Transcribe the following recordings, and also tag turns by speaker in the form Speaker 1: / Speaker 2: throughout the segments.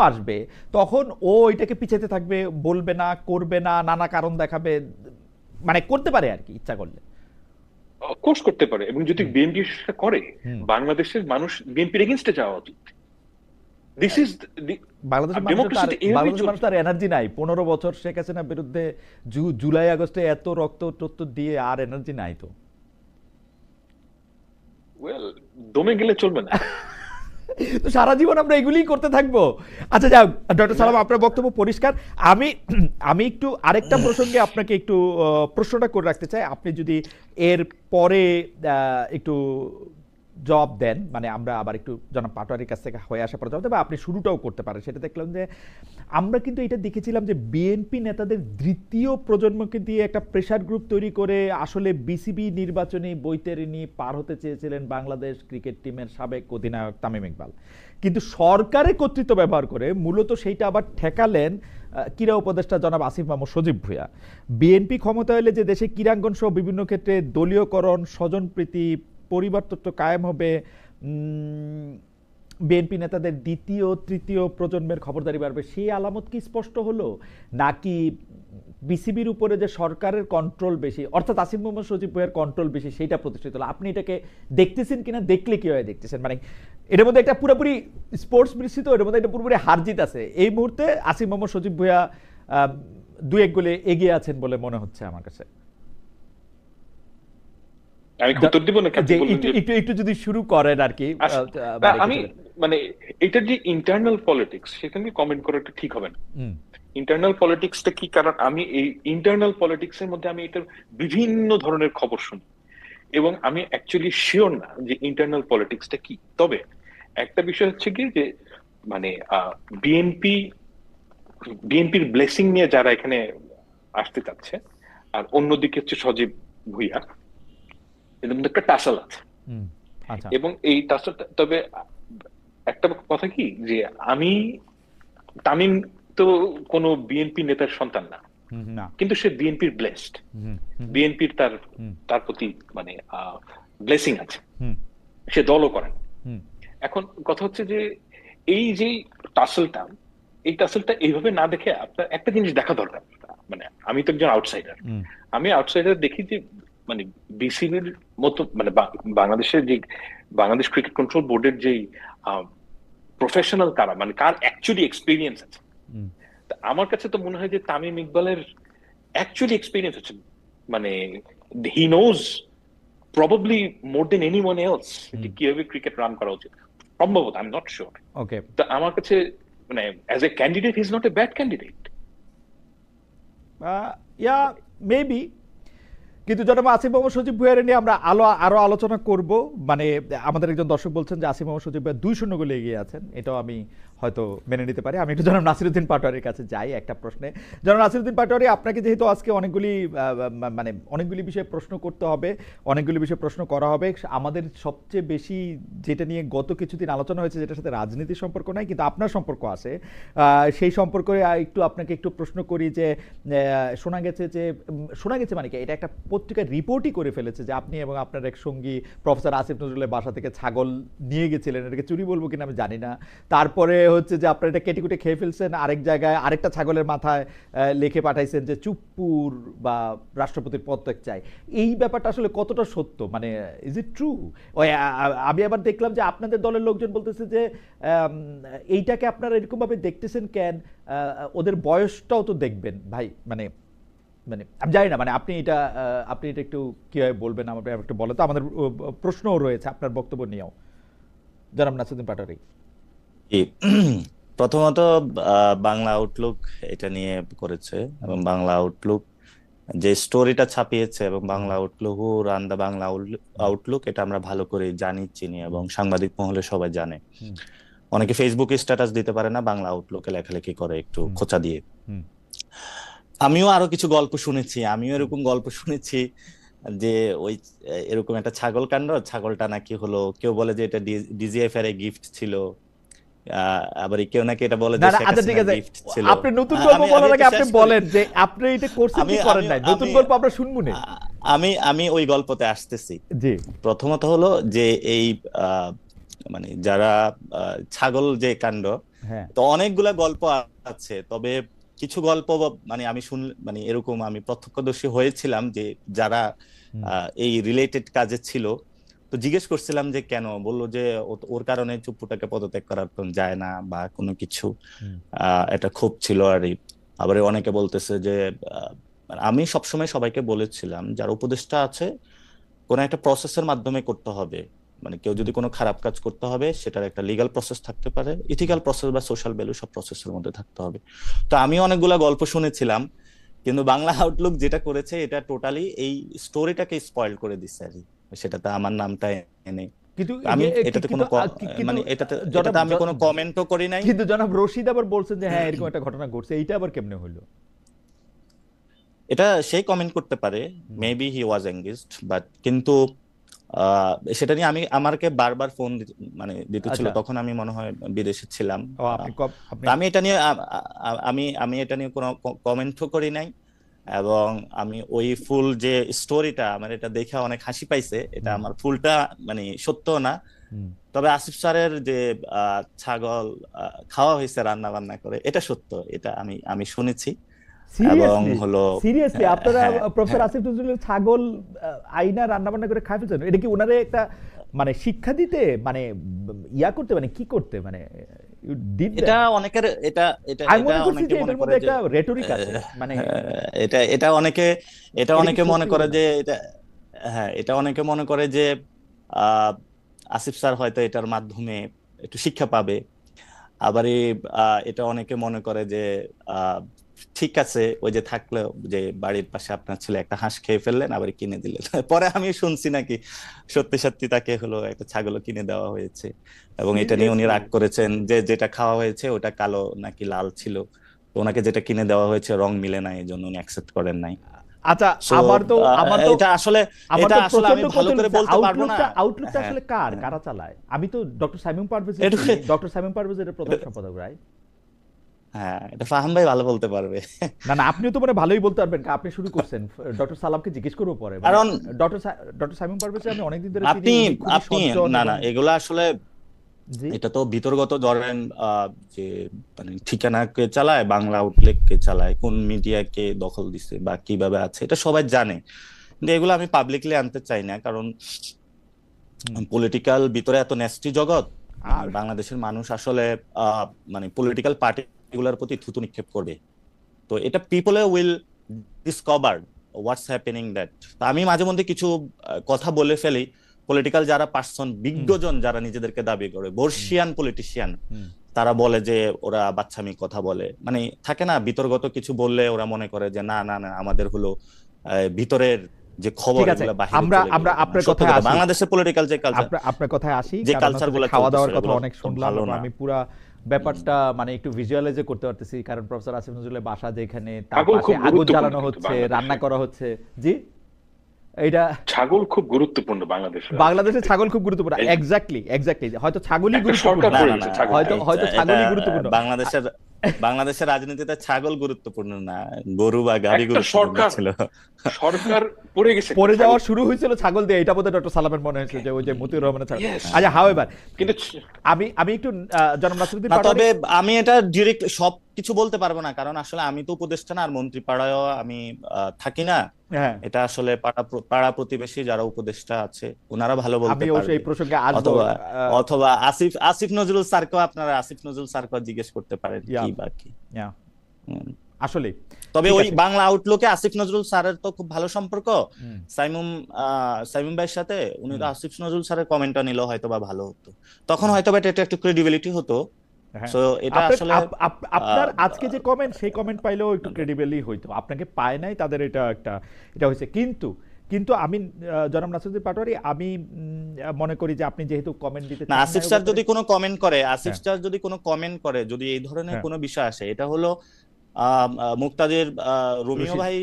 Speaker 1: আসবে তখন ও এটাকে পিছাতে থাকবে বলবে না করবে না নানা কারণ দেখাবে মানে করতে পারে আর কি ইচ্ছা করলে।
Speaker 2: কোর্স করতে পারে এবং যদি বিএনপি করে বাংলাদেশের মানুষ বিএনপির এগেনস্টে যাওয়া উচিত। দিস ইজ
Speaker 1: বাংলাদেশের। মানুষ তার এনার্জি নাই। পনেরো বছর শেখ হাসিনার বিরুদ্ধে জুলাই আগস্টে এত রক্ত টত্ত দিয়ে আর এনার্জি নাই তো।
Speaker 2: ওয়েল দমে গেলে চলবে না।
Speaker 1: তো সারা জীবন আমরা এগুলিই করতে থাকব। আচ্ছা যাও ডক্টর সালাম, আপনার বক্তব্য পরিষ্কার। আমি আমি একটু আরেকটা প্রসঙ্গে আপনাকে একটু প্রশ্নটা করে রাখতে চাই। আপনি যদি এর পরে একটু জবাব দেন মানে আমরা আবার একটু জনাব পাটোয়ারির কাছ থেকে হয়ে আসার পর জবাব দেবো আপনি শুরুটাও করতে পারেন। সেটা দেখলাম যে আমরা কিন্তু এটা দেখেছিলাম যে বিএনপি নেতাদের দ্বিতীয় প্রজন্মকে দিয়ে একটা প্রেশার গ্রুপ তৈরি করে আসলে বিসিবি নির্বাচনী বৈতরণী পার হতে চেয়েছিলেন বাংলাদেশ ক্রিকেট টিমের সাবেক অধিনায়ক তামিম ইকবাল। কিন্তু সরকারের কর্তৃত্ব ব্যবহার করে মূলত সেইটা আবার ঠেকালেন ক্রীড়া উপদেষ্টা জনাব আসিফ মাহমুদ সজীব ভূঁইয়া। বিএনপি ক্ষমতা হলে যে দেশে ক্রীড়াঙ্গন সহ বিভিন্ন ক্ষেত্রে দলীয়করণ, স্বজনপ্রীতি পরিবারতত্ত্ব কায়েম হবে। বিএনপি নেতাদের দ্বিতীয় তৃতীয় প্রজন্মের খবরদারি বাড়বে। সেই আলামত কি স্পষ্ট হলো? নাকি বিসিবির উপরে যে সরকারের কন্ট্রোল বেশি অর্থাৎ আসিফ মোহাম্মদ সজিব ভুইয়ার কন্ট্রোল বেশি সেইটা প্রতিষ্ঠিত হলো? আপনি এটাকে দেখতেছেন কিনা? দেখলে কীভাবে দেখতেছেন? মানে এটার মধ্যে একটা পুরোপুরি স্পোর্টস মিশ্রিত এটার মধ্যে একটা পুরোপুরি হার জিত আছে। এই মুহূর্তে আসিফ মোহাম্মদ সজিব আহ, দু এক গোলে এগিয়ে আছেন বলে মনে হচ্ছে আমার কাছে।
Speaker 2: আমি উত্তর দিব
Speaker 1: যে একটু একটু যদি শুরু করেন আর কি
Speaker 2: আচ্ছা, না, আমি মানে এটার যে ইন্টারনাল পলিটিক্স সেখানে কমেন্ট করাটা ঠিক হবে না। ইন্টারনাল পলিটিক্সটা কি? কারণ আমি এই ইন্টারনাল পলিটিক্স এর মধ্যে আমি এটার বিভিন্ন ধরনের খবর শুনি। এবং আমি অ্যাকচুয়ালি শিওর না যে ইন্টারনাল পলিটিক্সটা কি। তবে একটা বিষয় হচ্ছে কি যে মানে বিএনপি বিএনপির ব্লেসিং নিয়ে যারা এখানে আসতে চাচ্ছে আর অন্যদিকে হচ্ছে সজীব ভুইয়া এদের মধ্যে একটা টাসাল আছে।
Speaker 1: আচ্ছা।
Speaker 2: এবং এই টাসালটা তবে একটা কথা কি যে আমি তামিম তো কোনো বিএনপি নেতার সন্তান না। কিন্তু সে বিএনপির ব্লেসড বিএনপির তার তার প্রতি মানে ব্লেসিং আছে। সে দলও করেন এখন কথা হচ্ছে যে এই যে টাসেলটা এই টাসেলটা এইভাবে না দেখে আপনার একটা জিনিস দেখা দরকার। মানে আমি তো একজন আউটসাইডার আমি আউটসাইডার দেখি যে মানে বিসিবির মতো মানে বাংলাদেশের যে বাংলাদেশ ক্রিকেট কন্ট্রোল বোর্ডের যে প্রফেশনাল কারা মানে কার অ্যাকচুয়ালি এক্সপিরিয়েন্স আছে। আমার কাছে তো মনে হয় যে তামিম ইকবালের অ্যাকচুয়ালি এক্সপিরিয়েন্স আছে। মানে he knows probably more than anyone else যে কীভাবে ক্রিকেট রান করা উচিত। সম্ভবত I am not sure
Speaker 1: okay
Speaker 2: তো আমার কাছে মানে as a candidate he is not a bad candidate
Speaker 1: yeah maybe কিন্তু জনাব আসিফ মোহাম্মদ সজীব ভুয়ারে নিয়ে আমরা আলো আরও আলোচনা করব। মানে আমাদের একজন দর্শক বলছেন যে আসিফ মোহাম্মদ সজীব ভুয়া দুই শূন্য গোলে এগিয়ে আছেন। এটাও আমি হয়তো মেনে নিতে পারি। আমি একটু জনাব নাসিরুদ্দিন পাটোয়ারির কাছে যাই একটা প্রশ্নে। জনাব নাসিরুদ্দিন পাটোয়ারি, আপনাকে যেহেতু আজকে অনেকগুলি মানে অনেকগুলি বিষয়ে প্রশ্ন করতে হবে, অনেকগুলি বিষয়ে প্রশ্ন করা হবে। আমাদের সবচেয়ে বেশি যেটা নিয়ে গত কিছুদিন আলোচনা হয়েছে যেটার সাথে রাজনীতির সম্পর্ক নাই, কিন্তু আপনার সম্পর্ক আছে। সেই সম্পর্কে একটু আপনাকে একটু প্রশ্ন করি যে শোনা গেছে যে শোনা গেছে মানে কি? এটা একটা পত্রিকার রিপোর্টই করে ফেলেছে যে আপনি এবং আপনার এক সঙ্গী প্রফেসর আসিফ নজরুলের বাসা থেকে ছাগল নিয়ে গেছিলেন, এটাকে চুরি বলব কিনা আমি জানি না। তারপরে হচ্ছে যে আপনারা এটা কেটে কুটে খেয়ে ফেলছেন, আরেক জায়গায় আরেকটা ছাগলের মাথায় লিখে পাঠাইছেন যে চুপ্পুর বা রাষ্ট্রপতির পদত্যাগ চাই। এই ব্যাপারটা আসলে কতটা সত্য? মানে ইজ ইট ট্রু আমি আবার দেখলাম যে আপনাদের দলের লোকজন বলতেছে যে এইটাকে আপনারা এরকমভাবে দেখতেছেন কেন? ওদের বয়সটাও তো দেখবেন। ভাই মানে মানে আমি জানি না মানে আপনি এটা আপনি এটা একটু কীভাবে বলবেন আমার একটু বলেন। তো আমাদের প্রশ্নও রয়েছে আপনার বক্তব্য নিয়েও। জনাব নাসুদ্দিন পাটোয়ারি।
Speaker 3: জি। প্রথমত বাংলা আউটলুক এটা নিয়ে করেছে এবং বাংলা আউটলুক যে স্টোরিটা ছাপিয়েছে এবং বাংলা আউটলুক ও রান দা বাংলা আউটলুক এটা আমরা ভালো করে জানি চিনি এবং সাংবাদিক মহলে সবাই জানে। অনেকে ফেসবুকে স্ট্যাটাস দিতে পারে না বাংলা আউটলুকে লেখালেখি করে একটু খোঁচা দিয়ে। আমিও আরও কিছু গল্প শুনেছি আমিও এরকম গল্প শুনেছি যে ওই এরকম একটা ছাগল কাণ্ড ছাগলটা নাকি হলো কেউ বলে যে এটা ডিজিএফ এর গিফট ছিল আবার কেউ নাকি এটা বলে যে
Speaker 1: আচ্ছা ঠিক আছে। আপনি নতুন গল্প বলার আগে আপনি বলেন যে আপনি এটা করছেন কি করেন নাই? নতুন গল্প আমরা শুনব না।
Speaker 3: আমি আমি ওই গল্পতে আসতেছি।
Speaker 1: জি।
Speaker 3: প্রথমত হলো যে এই আহ, মানে যারা ছাগল যে কাণ্ড
Speaker 1: হ্যাঁ।
Speaker 3: তো অনেকগুলা গল্প আছে তবে কিছু গল্প মানে আমি শুন মানে এরকম আমি প্রত্যক্ষদর্শী হয়েছিলাম যে যারা এই রিলেটেড কাজে ছিল। তো জিজ্ঞেস করছিলাম যে কেন? বলল যে ওর কারণে চুপ্পুটাকে পদত্যাগ করার যায় না বা কোনো কিছু আহ, এটা ক্ষোভ ছিল আর আবার অনেকে বলতেছে যে আমি সবসময় সবাইকে বলেছিলাম যারা উপদেষ্টা আছে কোনো একটা প্রসেসের মাধ্যমে করতে হবে। মানে কেউ যদি কোনো খারাপ কাজ করতে হবে সেটার একটা লিগাল প্রসেস থাকতে পারে। ইথিক্যাল প্রসেস বা সোশ্যাল ভ্যালু সব প্রসেসের মধ্যে থাকতে হবে। তো আমি অনেকগুলা গল্প শুনেছিলাম কিন্তু বাংলা আউটলুক যেটা করেছে এটা টোটালি এই স্টোরিটাকে স্পয়েল করে দিচ্ছে আর। সেটাতে আমার নামটা এনে।
Speaker 1: কিন্তু
Speaker 3: আমি এটাতে কোনো মানে এটাতে আমি কমেন্টও করি নাই।
Speaker 1: কিন্তু জনাব রশিদ আবার বলছেন যে হ্যাঁ এরকম একটা ঘটনা ঘটছে এইটা আবার কেমনে হলো?
Speaker 3: এটা সেই কমেন্ট করতে পারে। Maybe he was engaged but কিন্তু সেটা নিয়ে আমি আমাকে বারবার ফোন মানে দিতেছিল।
Speaker 1: আচ্ছা।
Speaker 3: তখন আমি মনে হয় বিদেশে ছিলাম। আমি এটা নিয়ে আমি আমি এটা নিয়ে কোনো কমেন্টও করি নাই। এবং আমি ওই ফুল যে স্টোরিটা আমার এটা দেখে অনেক হাসি পাইছে এটা আমার ফুলটা মানে সত্য না। তবে আসিফ স্যারের যে আহ, ছাগল খাওয়া হয়েছে রান্না বান্না করে এটা সত্য এটা আমি আমি শুনেছি। এবং হলো
Speaker 1: সিরিয়াসলি
Speaker 3: হ্যাঁ,
Speaker 1: আপনারা প্রফেসর। আসিফ নজরুলের ছাগল আইনা রান্না বান্না করে খাই ফেলছেন? এটা কি ওনারে একটা মানে শিক্ষা দিতে মানে ইয়া করতে মানে কি করতে? মানে?
Speaker 3: এটা অনেকের এটা এটা
Speaker 1: মনে
Speaker 3: অনেকে মনে করে যে
Speaker 1: একটা রেটরিক আছে মানে
Speaker 3: হ্যাঁ, এটা এটা অনেকে এটা অনেকে মনে করে যে এটা হ্যাঁ এটা অনেকে মনে করে যে আহ, আসিফ স্যার হয়তো এটার মাধ্যমে একটু শিক্ষা পাবে। আবার এটা অনেকে মনে করে যে আহ, ঠিক আছে ওই যে থাকল যে বাড়ির পাশে আপনার ছেলে একটা হাঁস খেয়ে ফেললেন আবার কিনে দিলেন। পরে আমি শুনছি নাকি সত্যি সত্যি তাকে হলো একটা ছাগলও কিনে দেওয়া হয়েছে। এবং এটা নিয়ে উনি রাগ করেছেন যে যেটা খাওয়া হয়েছে ওটা কালো নাকি লাল ছিল। ওনাকে যেটা কিনে দেওয়া হয়েছে রং মিলে নাই এই জন্য উনি অ্যাকসেপ্ট করেন নাই।
Speaker 1: আচ্ছা আমার তো আমার তো
Speaker 3: এটা আসলে এটা আসলে আমি ভালো করে বলতে পারব না।
Speaker 1: আউটলুকটা
Speaker 3: হ্যাঁ,
Speaker 1: আসলে কার?
Speaker 3: হ্যাঁ।
Speaker 1: কারা চালায়? আমি তো ডক্টর সাইমুম পারভেজ ডক্টর সাইমুম পারভেজ এর প্রধান সম্পাদক রাইট
Speaker 3: হ্যাঁ এটা ফাহাম ভাই ভালো বলতে পারবে।
Speaker 1: না না আপনিও তো মানে ভালোই বলতে পারবেন। আপনি শুরু করছেন। ডক্টর সালামকে জিজ্ঞেস করব পরে।
Speaker 3: কারণ
Speaker 1: ডক্টর ডক্টর সাইমুম পারভেজ আমি অনেকদিন ধরে
Speaker 3: আপনি আপনি না না এগুলো আসলে এটা তো ভিতরগত ধরেন যে মানে চালায় বাংলা আউটলেট কে চালায় কোন মিডিয়াকে দখল দিছে বা কীভাবে আছে এটা সবাই জানে। কিন্তু এগুলো আমি পাবলিকলি আনতে চাই না কারণ। পলিটিক্যাল ভিতরে এত নেস্টি জগৎ মানে
Speaker 1: আর-
Speaker 3: বাংলাদেশের মানুষ আসলে আহ, মানে পলিটিক্যাল পার্টিগুলোর প্রতি থুতু নিক্ষেপ করবে। তো এটা people will discover what's happening that আমি মাঝে মধ্যে কিছু কথা বলে ফেলি। পলিটিক্যাল যারা পার্সন বিজ্ঞজন যারা নিজেদেরকে দাবি করে বর্ষিয়ান পলিটিশিয়ান তারা বলে যে ওরা বাচ্চামি কথা বলে। মানে থাকে না বিতর্গত কিছু বললে ওরা মনে করে যে না না না আমাদের হলো ভিতরের যে খবর
Speaker 1: আমরা- আমরা আপনার
Speaker 3: কথা, বাংলাদেশের পলিটিক্যাল যে কালচার
Speaker 1: আপনার কথায় আসি
Speaker 3: যে
Speaker 1: হচ্ছে
Speaker 3: গুলো
Speaker 1: খাওয়া দাওয়ার কথা অনেক শুনলাম। আমি পুরা ব্যাপারটা মানে একটু ভিজুয়ালাইজে করতে পারতেছি কারণ প্রফেসর আসিফ নজরুলের বাসা যেখানে তার পাশে আগুন জ্বালানো হচ্ছে রান্না করা হচ্ছে। জি? এইটা
Speaker 2: ছাগল খুব গুরুত্বপূর্ণ বাংলাদেশে
Speaker 1: বাংলাদেশে ছাগল খুব গুরুত্বপূর্ণ। এক্স্যাক্টলি এক্স্যাক্টলি হয়তো ছাগলই গুরুত্বপূর্ণ। হয়তো- হয়তো ছাগলই গুরুত্বপূর্ণ।
Speaker 3: বাংলাদেশের বাংলাদেশের রাজনীতিতে ছাগল গুরুত্বপূর্ণ না গরু বা গাড়ি গুরুত্বপূর্ণ ছিল।
Speaker 2: সরকার পড়ে গেছে। পড়ে
Speaker 1: যাওয়া শুরু হয়েছিল ছাগল দিয়ে এটা বোধহয় ডক্টর সালামের মনে হয়েছে যে ওই যে মতিউর রহমানের ছাগল। আচ্ছা হাও
Speaker 2: কিন্তু
Speaker 1: আমি আমি একটু জনাব নাসিরুদ্দিন
Speaker 3: তবে আমি এটা ডিরেক্ট সব কিছু বলতে পারব না কারণ আসলে আমি তো উপদেষ্টা না আর মন্ত্রী পাড়ায়ও আমি থাকি না।
Speaker 1: হ্যাঁ।
Speaker 3: এটা আসলে পাড়া পাড়া প্রতিবেশী যারা উপদেষ্টা আছে ওনারা ভালো বলতে
Speaker 1: আমি এই প্রসঙ্গে
Speaker 3: অথবা অথবা আসিফ আসিফ নজরুল স্যারকেও আপনারা আসিফ নজরুল স্যারকেও জিজ্ঞেস করতে পারেন কি বা কি।
Speaker 1: আসলে
Speaker 3: তবে ওই বাংলা আউটলুকে আসিফ নজরুল স্যারের তো খুব ভালো সম্পর্ক। সাইমুম সাইমুম ভাইয়ের সাথে উনি তো আসিফ নজরুল স্যারের কমেন্টটা নিলে হয়তো বা ভালো হতো। তখন হয়তো বা এটা একটু ক্রেডিবিলিটি হতো। সো এটা
Speaker 1: আপনার-
Speaker 3: আসলে
Speaker 1: আপ- আপ- আপনার আজকে যে কমেন্ট সেই কমেন্ট পাইলেও একটু ক্রেডিবলি হইতো আপনাকে পায় নাই তাদের এটা একটা এটা হয়েছে কিন্তু কিন্তু আমি জনাব নাসিরুদ্দিন পাটোয়ারি আমি মনে করি যে আপনি যেহেতু কমেন্ট দিতে
Speaker 3: না আসিফ স্যার যদি কোনো কমেন্ট করে আসিফ
Speaker 1: হ্যাঁ।
Speaker 3: স্যার যদি কোনো কমেন্ট করে যদি এই ধরনের
Speaker 1: হ্যাঁ।
Speaker 3: কোনো বিষয় আসে এটা হলো মুক্তাদির রুমিও ভাই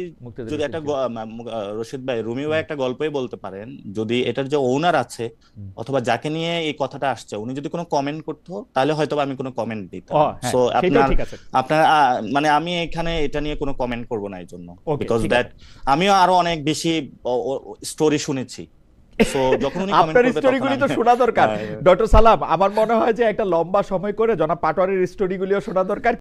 Speaker 3: যদি একটা
Speaker 1: রশিদ।
Speaker 3: ভাই রুমিও ভাই একটা গল্পই বলতে পারেন যদি এটার যে ওনার আছে অথবা যাকে নিয়ে এই কথাটা আসছে উনি যদি কোনো কমেন্ট করতো তাহলে হয়তো আমি কোনো কমেন্ট দিতাম।
Speaker 1: হ্যাঁ,
Speaker 3: সো আপনার আপনার মানে আমি এখানে এটা নিয়ে কোনো কমেন্ট করব না এই জন্য বিকজ দ্যাট আমিও আরও অনেক বেশি স্টোরি শুনেছি।
Speaker 1: আপনার স্টোরিগুলি তো শোনা দরকার।
Speaker 3: হ্যাঁ,
Speaker 1: ডক্টর সালাম আমার মনে হয় যে একটা লম্বা সময় করে জনাব পাটোয়ারির স্টোরিগুলিও শোনা দরকার।